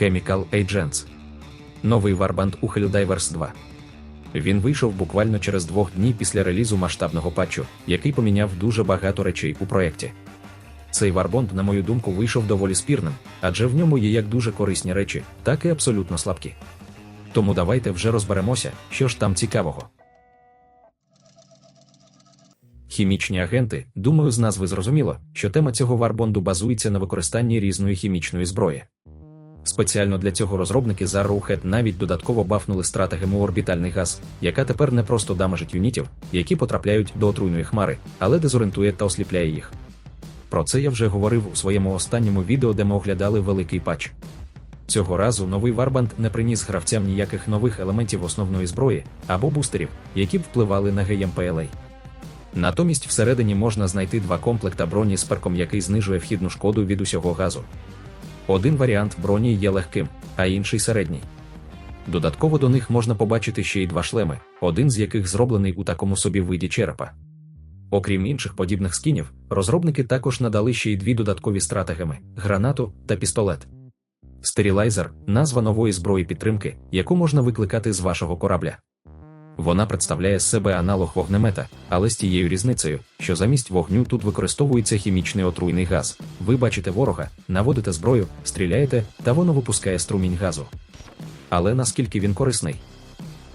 Chemical Agents. Новий варбанд у Helldivers 2. Він вийшов буквально через двох дні після релізу масштабного патчу, який поміняв дуже багато речей у проєкті. Цей варбонд, на мою думку, вийшов доволі спірним, адже в ньому є як дуже корисні речі, так і абсолютно слабкі. Тому давайте вже розберемося, що ж там цікавого. Хімічні агенти, думаю, з назви зрозуміло, що тема цього варбонду базується на використанні різної хімічної зброї. Спеціально для цього розробники за Arrowhead навіть додатково бафнули стратегему орбітальний газ, яка тепер не просто дамажить юнітів, які потрапляють до отруйної хмари, але дезорієнтує та осліпляє їх. Про це я вже говорив у своєму останньому відео, де ми оглядали великий патч. Цього разу новий Варбанд не приніс гравцям ніяких нових елементів основної зброї або бустерів, які б впливали на GMPLA. Натомість всередині можна знайти два комплекта броні з перком, який знижує вхідну шкоду від усього газу. Один варіант броні є легким, а інший середній. Додатково до них можна побачити ще й два шлеми, один з яких зроблений у такому собі виді черепа. Окрім інших подібних скінів, розробники також надали ще й дві додаткові стратегеми гранату та пістолет. Стерілайзер назва нової зброї підтримки, яку можна викликати з вашого корабля. Вона представляє себе аналог вогнемета, але з тією різницею, що замість вогню тут використовується хімічний отруйний газ. Ви бачите ворога, наводите зброю, стріляєте, та воно випускає струмінь газу. Але наскільки він корисний?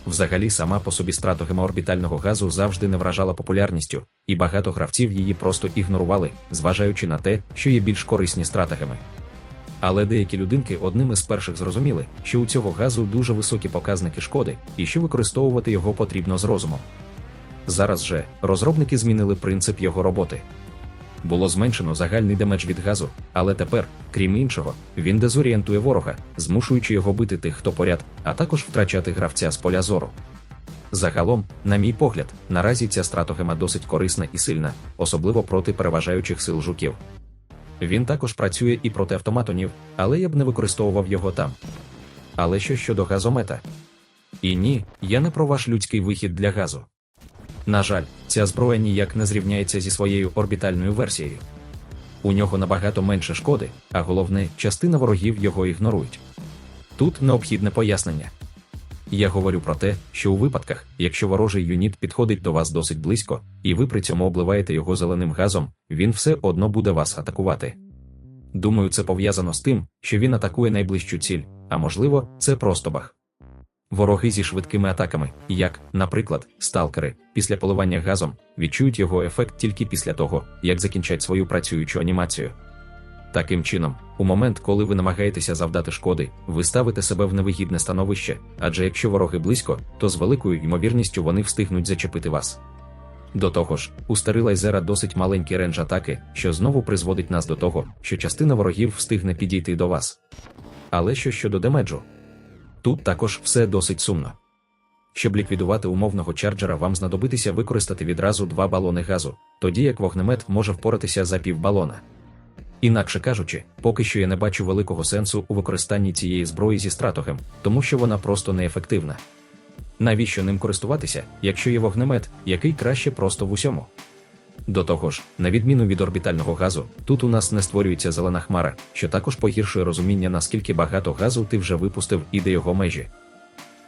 Взагалі, сама по собі стратогема орбітального газу завжди не вражала популярністю, і багато гравців її просто ігнорували, зважаючи на те, що є більш корисні стратегеми. Але деякі людинки одним із перших зрозуміли, що у цього газу дуже високі показники шкоди і що використовувати його потрібно з розумом. Зараз же розробники змінили принцип його роботи. Було зменшено загальний демедж від газу, але тепер, крім іншого, він дезорієнтує ворога, змушуючи його бити тих, хто поряд, а також втрачати гравця з поля зору. Загалом, на мій погляд, наразі ця стратогема досить корисна і сильна, особливо проти переважаючих сил жуків. Він також працює і проти автоматонів, але я б не використовував його там. Але що щодо газомета? І ні, я не про ваш людський вихід для газу. На жаль, ця зброя ніяк не зрівняється зі своєю орбітальною версією. У нього набагато менше шкоди, а головне, частина ворогів його ігнорують. Тут необхідне пояснення. Я говорю про те, що у випадках, якщо ворожий юніт підходить до вас досить близько, і ви при цьому обливаєте його зеленим газом, він все одно буде вас атакувати. Думаю, це пов'язано з тим, що він атакує найближчу ціль, а можливо, це просто баг. Вороги зі швидкими атаками, як, наприклад, сталкери, після поливання газом, відчують його ефект тільки після того, як закінчать свою працюючу анімацію. Таким чином, у момент, коли ви намагаєтеся завдати шкоди, ви ставите себе в невигідне становище, адже якщо вороги близько, то з великою ймовірністю вони встигнуть зачепити вас. До того ж, у Стерилайзера досить маленький рендж атаки, що знову призводить нас до того, що частина ворогів встигне підійти до вас. Але що щодо демеджу? Тут також все досить сумно. Щоб ліквідувати умовного чарджера, вам знадобитися використати відразу два балони газу, тоді як вогнемет може впоратися за півбалона. Інакше кажучи, поки що я не бачу великого сенсу у використанні цієї зброї зі стратогем, тому що вона просто неефективна. Навіщо ним користуватися, якщо є вогнемет, який краще просто в усьому? До того ж, на відміну від орбітального газу, тут у нас не створюється зелена хмара, що також погіршує розуміння, наскільки багато газу ти вже випустив і де його межі.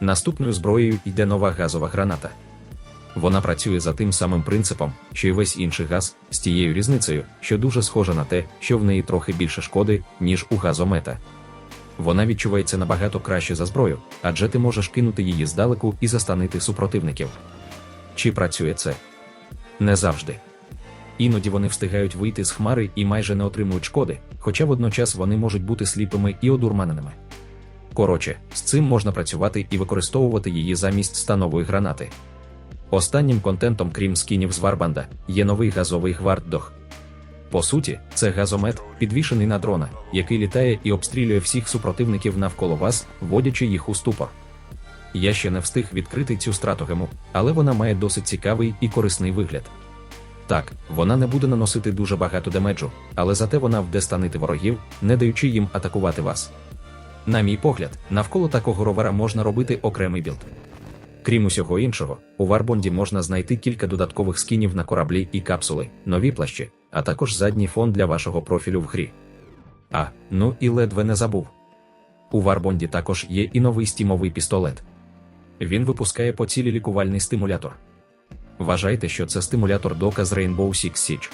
Наступною зброєю йде нова газова граната. Вона працює за тим самим принципом, що й весь інший газ, з тією різницею, що дуже схожа на те, що в неї трохи більше шкоди, ніж у газомета. Вона відчувається набагато краще за зброю, адже ти можеш кинути її здалеку і застанити супротивників. Чи працює це? Не завжди. Іноді вони встигають вийти з хмари і майже не отримують шкоди, хоча водночас вони можуть бути сліпими і одурманеними. Коротше, з цим можна працювати і використовувати її замість станової гранати. Останнім контентом, крім скінів з Варбанда, є новий газовий гварддог. По суті, це газомет, підвішений на дрона, який літає і обстрілює всіх супротивників навколо вас, вводячи їх у ступор. Я ще не встиг відкрити цю стратогему, але вона має досить цікавий і корисний вигляд. Так, вона не буде наносити дуже багато демеджу, але зате вона вде станити ворогів, не даючи їм атакувати вас. На мій погляд, навколо такого ровера можна робити окремий білд. Крім усього іншого, у Варбонді можна знайти кілька додаткових скінів на кораблі і капсули, нові плащі, а також задній фон для вашого профілю в грі. А, ну і ледве не забув. У Варбонді також є і новий стімовий пістолет. Він випускає по цілі лікувальний стимулятор. Вважайте, що це стимулятор дока з Rainbow Six Siege.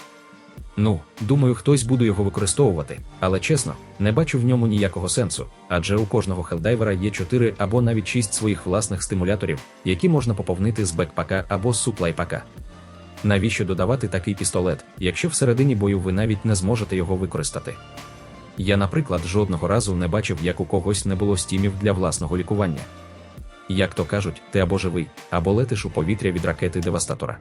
Ну, думаю, хтось буде його використовувати, але чесно, не бачу в ньому ніякого сенсу, адже у кожного хелдайвера є 4 або навіть 6 своїх власних стимуляторів, які можна поповнити з бекпака або з суплайпака. Навіщо додавати такий пістолет, якщо всередині бою ви навіть не зможете його використати? Я, наприклад, жодного разу не бачив, як у когось не було стімів для власного лікування. Як то кажуть, ти або живий, або летиш у повітря від ракети девастатора.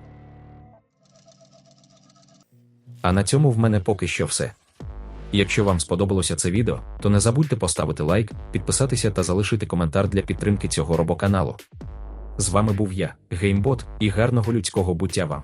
А на цьому в мене поки що все. Якщо вам сподобалося це відео, то не забудьте поставити лайк, підписатися та залишити коментар для підтримки цього робоканалу. З вами був я, Геймбот, і гарного людського буття вам.